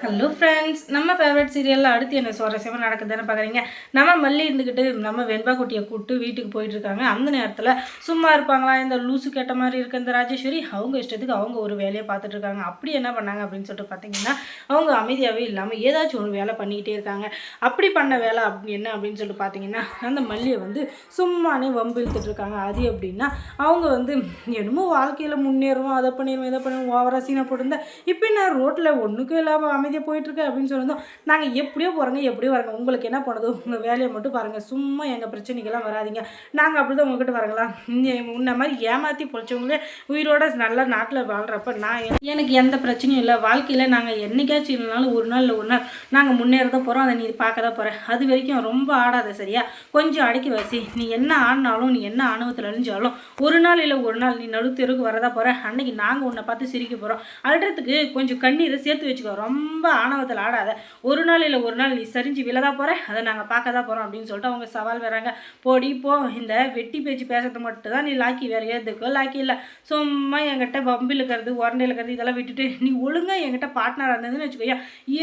Hello friends நம்ம favourite சீரியலில் அடுத்து என்ன சுவாரஸ்யமாக நடக்குதுன்னு பார்க்குறீங்க நம்ம மல்லி இருந்துக்கிட்டு நம்ம வெண்பா குட்டியை கூப்பிட்டு வீட்டுக்கு போயிட்டுருக்காங்க. அந்த நேரத்தில் சும்மா இருப்பாங்களா? இந்த லூசு கேட்ட மாதிரி இருக்க இந்த ராஜேஸ்வரி அவங்க இஷ்டத்துக்கு அவங்க ஒரு வேலையை பார்த்துட்டு இருக்காங்க அப்படி என்ன பண்ணாங்க அப்படின்னு சொல்லிட்டு பார்த்தீங்கன்னா அவங்க அமைதியாகவே இல்லாமல் ஏதாச்சும் ஒரு வேலை பண்ணிக்கிட்டே இருக்காங்க. அப்படி பண்ண வேலை அப்படி என்ன அப்படின்னு சொல்லிட்டு பார்த்தீங்கன்னா அந்த மல்லியை வந்து சும்மானே வம்பு இழுத்துட்டு இருக்காங்க. அது எப்படின்னா அவங்க வந்து என்னமோ வாழ்க்கையில் முன்னேறுவோம் அதை பண்ணிடுவோம் இதை பண்ணுவோம் ஓவரா சீனை போட்டிருந்தா இப்போ நான் ரோட்டில் ஒன்றுக்கும் இல்லாமல் அமைதியாக போயிட்டுருக்கு அப்படின்னு சொல்லியிருந்தோம். நாங்கள் எப்படியோ போகிறோங்க எப்படியோ வரோங்க. உங்களுக்கு என்ன பண்ணுது உங்கள் வேலையை மட்டும் பாருங்கள் சும்மா எங்கள் பிரச்சனைக்கெல்லாம் வராதீங்க. நாங்கள் அப்படி தான் உங்ககிட்ட வரங்களா உன்ன மாதிரி ஏமாற்றி பொழைச்சவங்களே உயிரோட நல்லா நாட்டில் வாழ்கிறப்ப நான் எனக்கு எந்த பிரச்சனையும் இல்லை. வாழ்க்கையில் நாங்கள் என்றைக்காச்சும் இல்லைனாலும் ஒரு நாள் இல்லை ஒரு நாள் நாங்கள் முன்னேற தான் போகிறோம் அதை நீ பார்க்க தான் போகிற அது வரைக்கும் ரொம்ப ஆடாத சரியா? கொஞ்சம் அடக்கி வசி. நீ என்ன ஆடினாலும் நீ என்ன ஆணவத்தில் அழிஞ்சாலும் ஒரு நாள் இல்லை ஒரு நாள் நீ நடுத்தெருக்கு வரதா போகிற அன்னைக்கு நாங்கள் உன்னை பார்த்து சிரிக்க போகிறோம் அழுறதுக்கு கொஞ்சம் கண்ணீரை சேர்த்து வச்சுக்கோ. ரொம்ப ரொம்ப ஆணவத்தில் ஆடாத. ஒரு நாள் இல்லை ஒரு நாள் நீ சரிஞ்சு விழதா போகிற அதை நாங்கள் பார்க்க தான் போகிறோம் அப்படின்னு சொல்லிட்டு அவங்க சவால் வராங்க போடி போ. இந்த வெட்டி பேச்சு பேசுறது மட்டும் தான் நீ லாக்கி வேறு எதுக்கோ லாக்கி இல்லை. சும்மா என்கிட்ட வம்பில் இருக்கிறது உரண்டையில் இருக்கிறது இதெல்லாம் விட்டுட்டு நீ ஒழுங்காக என்கிட்ட பார்ட்னராக இருந்ததுன்னு வச்சுக்கோயா.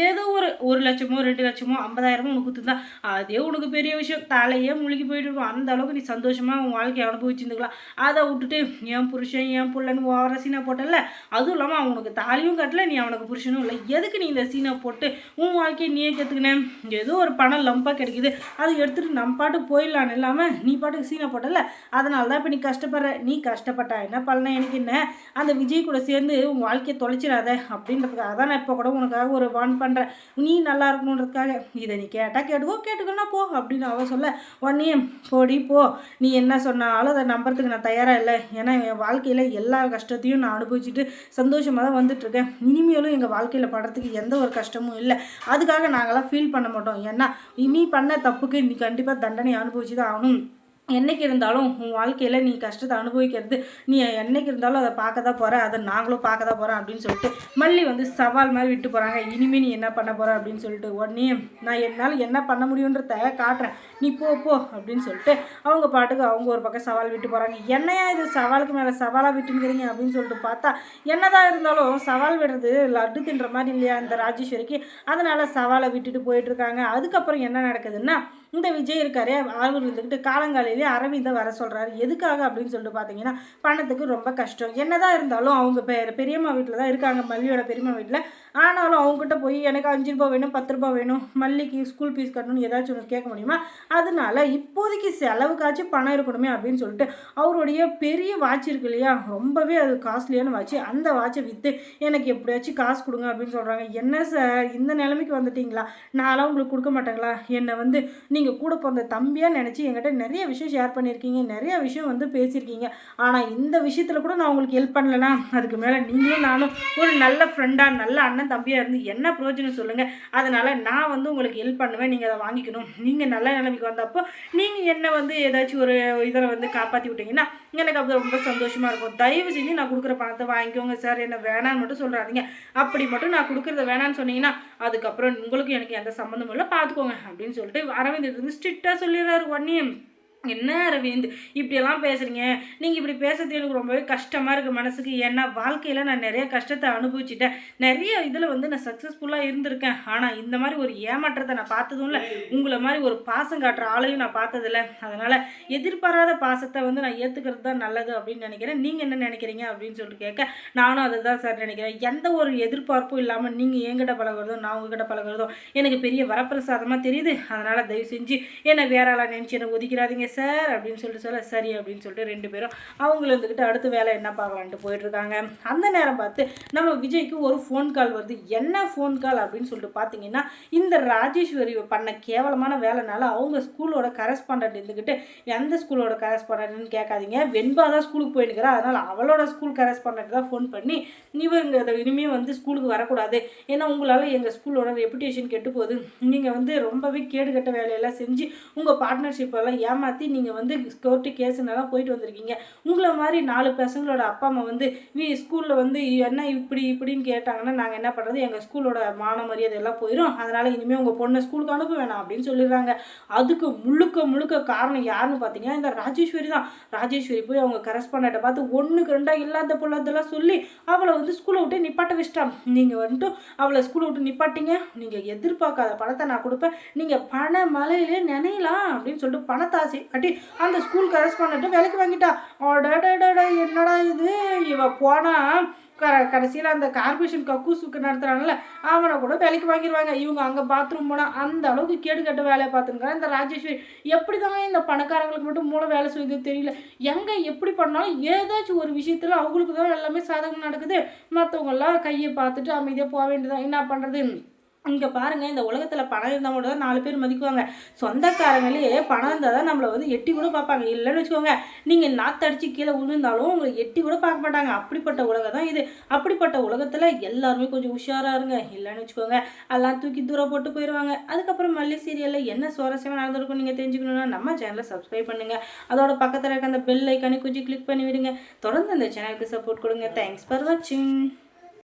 ஏதோ ஒரு ஒரு லட்சமோ ரெண்டு லட்சமோ ஐம்பதாயிரமோ உனக்கு கொடுத்துருந்தா அதே உனக்கு பெரிய விஷயம். தலையே முழுகி போயிட்டு இருக்கும். அந்த அளவுக்கு நீ சந்தோஷமாக உன் வாழ்க்கையை அனுபவிச்சிருந்துக்கலாம். அதை விட்டுட்டு என் புருஷன் என் பிள்ளைன்னு ஓவர போட்டல அதுவும் இல்லாமல் அவனுக்கு தாலியும் கட்டல நீ அவனுக்கு புருஷனும் இல்லை. எதுக்கு நீ இந்த சீனை போட்டு உன் வாழ்க்கையை நீயே கற்றுக்கினேன் ஏதோ ஒரு பணம் லம்பாக கிடைக்குது. அதை எடுத்துகிட்டு நம்ம பாட்டுக்கு போயிடலான்னு இல்லாமல் நீ பாட்டுக்கு சீனை போட்டல அதனால தான் இப்போ நீ கஷ்டப்படுற. நீ கஷ்டப்பட்டா என்ன பலனா எனக்கு என்ன? அந்த விஜய் கூட சேர்ந்து உன் வாழ்க்கையை தொலைச்சிடாத. அப்படின்றதுக்காக தான் நான் இப்போ கூட உனக்காக ஒரு வான் பண்ணுறேன் நீ நல்லா இருக்கணுன்றதுக்காக. இதை நீ கேட்டால் கேட்டுக்கோ கேட்டுக்கோன்னா போ அப்படின்னு அவ சொல்ல உடனே போடி போ. நீ என்ன சொன்னாலும் அதை நம்புறதுக்கு நான் தயாராக இல்லை. ஏன்னா என் வாழ்க்கையில் எல்லா கஷ்டத்தையும் நான் அனுபவிச்சுட்டு சந்தோஷமாக தான் வந்துட்டுருக்கேன் இனிமேலும் எங்கள் வாழ்க்கையில் படுறதுக்கு எந்த ஒரு கஷ்டமும் இல்லை. அதுக்காக நாங்களாம் ஃபீல் பண்ண மாட்டோம். ஏன்னா நீ பண்ண தப்புக்கு நீ கண்டிப்பாக தண்டனை அனுபவிச்சு தான் ஆகணும். என்னைக்கு இருந்தாலும் உன் வாழ்க்கையில் நீ கஷ்டத்தை அனுபவிக்கிறது நீ என்னைக்கு இருந்தாலும் அதை பார்க்க தான் போகிற அதை நாங்களும் பார்க்க தான் போகிறோம் அப்படின்னு சொல்லிட்டு மல்லி வந்து சவால் மாதிரி விட்டு போகிறாங்க இனிமேல் நீ என்ன பண்ண போகிற அப்படின்னு சொல்லிட்டு உடனே நான் என்னால் என்ன பண்ண முடியுன்றத காட்டுறேன். நீ போ போ அப்படின்னு சொல்லிட்டு அவங்க பாட்டுக்கு அவங்க ஒரு பக்கம் சவால் விட்டு போகிறாங்க என்னையா இது சவாலுக்கு மேலே சவாலாக விட்டுங்கிறீங்க அப்படின்னு சொல்லிட்டு பார்த்தா என்னதான் இருந்தாலும் சவால் விடுறது லட்டு தின்ற மாதிரி இல்லையா இந்த ராஜேஸ்வரிக்கு. அதனால் சவாலை விட்டுட்டு போயிட்டுருக்காங்க அதுக்கப்புறம் என்ன நடக்குதுன்னா இந்த விஜய் இருக்காரே அவர் இருந்துக்கிட்டு காலங்காலையிலே அரவிந்தை வர சொல்கிறாரு எதுக்காக அப்படின்னு சொல்லிட்டு பார்த்தீங்கன்னா பணத்துக்கு ரொம்ப கஷ்டம். என்னதான் இருந்தாலும் அவங்க பெ பெரியம்மா வீட்டில் தான் இருக்காங்க மல்லியோட பெரியம்மா வீட்டில். ஆனாலும் அவங்ககிட்ட போய் எனக்கு அஞ்சு ரூபா வேணும் பத்து ரூபா வேணும் மல்லிக்கு ஸ்கூல் ஃபீஸ் கட்டணும்னு ஏதாச்சும் ஒன்று கேட்க முடியுமா? அதனால இப்போதைக்கு செலவுக்காச்சும் பணம் இருக்கணுமே அப்படின்னு சொல்லிட்டு அவருடைய பெரிய வாட்ச் இருக்கு இல்லையா? ரொம்பவே அது காஸ்ட்லியான வாட்ச் அந்த வாட்சை விற்று எனக்கு எப்படியாச்சும் காசு கொடுங்க அப்படின்னு சொல்கிறாங்க என்ன சார் இந்த நிலைமைக்கு வந்துட்டீங்களா? நான்லாம் உங்களுக்கு கொடுக்க மாட்டேங்களா? என்னை வந்து நீங்கள் கூட பிறந்த தம்பியாக நினச்சி என்கிட்ட நிறைய விஷயம் ஷேர் பண்ணியிருக்கீங்க நிறைய விஷயம் வந்து பேசியிருக்கீங்க. ஆனால் இந்த விஷயத்தில் கூட நான் உங்களுக்கு ஹெல்ப் பண்ணலனா அதுக்கு மேலே நீங்களும் நானும் ஒரு நல்ல ஃப்ரெண்டாக நல்ல அண்ணன் தம்பியாக இருந்து என்ன பிரயோஜனம் சொல்லுங்கள் அதனால் நான் வந்து உங்களுக்கு ஹெல்ப் பண்ணுவேன். நீங்கள் அதை வாங்கிக்கணும். நீங்கள் நல்ல நிலைமைக்கு வந்தப்போ நீங்கள் என்ன வந்து ஏதாச்சும் ஒரு இதில் வந்து காப்பாற்றி விட்டீங்கன்னா எனக்கு அது ரொம்ப சந்தோஷமாக இருக்கும். தயவு செஞ்சு நான் கொடுக்குற பணத்தை வாங்கிக்கோங்க சார். என்ன வேணான்னு மட்டும் சொல்கிறாதீங்க அப்படி மட்டும் நான் கொடுக்குறத வேணான்னு சொன்னீங்கன்னா அதுக்கப்புறம் உங்களுக்கும் எனக்கு எந்த சம்மந்தமும் இல்லை. பார்த்துக்கோங்க அப்படின்னு சொல்லிட்டு அரவிந்த் இருந்து ஸ்ட்ரிக்டாக சொல்லிடுறாரு உடனே என்ன அரவிந்த்? இப்படியெல்லாம் பேசுகிறீங்க நீங்கள் இப்படி பேசுறது எனக்கு ரொம்பவே கஷ்டமாக இருக்குது மனசுக்கு. ஏன்னா வாழ்க்கையில் நான் நிறைய கஷ்டத்தை அனுபவிச்சிட்டேன். நிறைய இதில் வந்து நான் சக்ஸஸ்ஃபுல்லாக இருந்திருக்கேன். ஆனால் இந்த மாதிரி ஒரு ஏமாற்றத்தை நான் பார்த்ததும் இல்லை. உங்களை மாதிரி ஒரு பாசம் காட்டுற ஆளையும் நான் பார்த்ததில்ல. அதனால் எதிர்பாராத பாசத்தை வந்து நான் ஏற்றுக்கிறது தான் நல்லது அப்படின்னு நினைக்கிறேன். நீங்கள் என்ன நினைக்கிறீங்க அப்படின்னு சொல்லிட்டு கேட்க நானும் அதை தான் சார் நினைக்கிறேன். எந்த ஒரு எதிர்பார்ப்பும் இல்லாமல் நீங்கள் என்கிட்ட பழகுறதும் நான் உங்ககிட்ட பழகுறதும் எனக்கு பெரிய வரப்பிரசாதமாக தெரியுது. அதனால் தயவு செஞ்சு என்னை வேற ஆளாக நினச்சி என்னை ஒதுக்கிறாதீங்க சார் அப்படின்னு சொல்லிட்டு சொல்ல சரி அப்படின்னு சொல்லிட்டு ரெண்டு பேரும் அவங்கள இருந்துக்கிட்டு அடுத்த வேலை என்ன பார்க்கலான்ட்டு போயிட்டுருக்காங்க. அந்த நேரம் பார்த்து நம்ம விஜய்க்கு ஒரு ஃபோன் கால் வருது. என்ன ஃபோன் கால் அப்படின்னு சொல்லிட்டு பார்த்தீங்கன்னா இந்த ராஜேஸ்வரி பண்ண கேவலமான வேலைனால அவங்க ஸ்கூலோட கரஸ்பாண்டன்ட் இருந்துக்கிட்டு எந்த ஸ்கூலோட கரஸ்பாண்டன்ட்னு கேட்காதீங்க. வெண்பா தான் ஸ்கூலுக்கு போயிருக்கிறா அதனால் அவளோட ஸ்கூல் கரஸ்பாண்டன்ட் தான் ஃபோன் பண்ணி இவங்க அதை இனிமேல் வந்து ஸ்கூலுக்கு வரக்கூடாது. ஏன்னா உங்களால் எங்கள் ஸ்கூலோட ரெப்புடேஷன் கெட்டு போகுது நீங்கள் வந்து ரொம்பவே கேடுகட்ட வேலையெல்லாம் செஞ்சு உங்கள் பார்ட்னர்ஷிப்பெல்லாம் ஏமாற்றி நடத்தி நீங்கள் வந்து கோர்ட்டு கேஸுனெல்லாம் போயிட்டு வந்திருக்கீங்க. உங்களை மாதிரி நாலு பசங்களோட அப்பா அம்மா வந்து நீ ஸ்கூலில் வந்து என்ன இப்படி இப்படின்னு கேட்டாங்கன்னா நாங்கள் என்ன பண்ணுறது எங்கள் ஸ்கூலோட மான மரியாதை எல்லாம் போயிடும் அதனால் இனிமேல் உங்கள் பொண்ணை ஸ்கூலுக்கு அனுப்ப வேணாம் அப்படின்னு சொல்லிடுறாங்க. அதுக்கு முழுக்க முழுக்க காரணம் யாருன்னு பார்த்தீங்கன்னா இந்த ராஜேஸ்வரி தான். ராஜேஸ்வரி போய் அவங்க கரஸ்பாண்டண்ட்டை பார்த்து ஒன்றுக்கு ரெண்டாக இல்லாத பொல்லாதெல்லாம் சொல்லி அவளை வந்து ஸ்கூலை விட்டு நிப்பாட்ட வச்சிட்டான். நீங்கள் வந்துட்டு அவளை ஸ்கூலை விட்டு நிப்பாட்டிங்க. நீங்கள் எதிர்பார்க்காத பணத்தை நான் கொடுப்பேன். நீங்கள் பண மலையிலே நினையலாம் அப்படின்னு சொல்லிட்டு பணத்தை ஆசை கட்டி அந்த ஸ்கூல் கரஸ்பாண்ட்டை வேலைக்கு வாங்கிட்டா. அடடடடா என்னடா இது? இவ போனா க கடைசியில் அந்த கார்பரேஷன் கக்கூசுக்கு நடத்துகிறாங்கல்ல அவனை கூட வேலைக்கு வாங்கிடுவாங்க இவங்க அங்கே பாத்ரூம் போனால் அந்த அளவுக்கு கேடு கட்ட வேலையை பார்த்துருக்காங்க இந்த ராஜேஸ்வரி எப்படி தான் இந்த பணக்காரங்களுக்கு மட்டும் மூளை வேலை செய்யுது தெரியல. எங்கே எப்படி பண்ணாலும் ஏதாச்சும் ஒரு விஷயத்தில் அவங்களுக்கு தான் எல்லாமே சாதகம் நடக்குது. மற்றவங்கெல்லாம் கையை பார்த்துட்டு அமைதியாக போக வேண்டியதான் என்ன பண்ணுறது இங்கே பாருங்கள் இந்த உலகத்தில் பணம் இருந்தால் மட்டும் தான் நாலு பேர் மதிக்குவாங்க. சொந்தக்காரங்களே பணம் இருந்தால் தான் நம்மளை வந்து எட்டி கூட பார்ப்பாங்க. இல்லைன்னு வச்சுக்கோங்க நீங்கள் நாத்தடிச்சு கீழே விழுந்தாலும் உங்களை எட்டி கூட பார்க்க மாட்டாங்க. அப்படிப்பட்ட உலகம் தான் இது. அப்படிப்பட்ட உலகத்தில் எல்லாருமே கொஞ்சம் உஷாராக இருங்க. இல்லைன்னு வச்சுக்கோங்க எல்லாம் தூக்கி தூரம் போட்டு போயிடுவாங்க அதுக்கப்புறம் மல்லி சீரியலில் என்ன சுவாரஸ்யமாக நடந்திருக்கும் நீங்கள் தெரிஞ்சுக்கணுன்னா நம்ம சேனலை சப்ஸ்கிரைப் பண்ணுங்கள் அதோட பக்கத்தில் இருக்க அந்த பெல் ஐக்கானே கொஞ்சம் கிளிக் பண்ணி விடுங்க. தொடர்ந்து அந்த சேனலுக்கு சப்போர்ட் கொடுங்க. தேங்க்ஸ் ஃபார் வாட்சிங்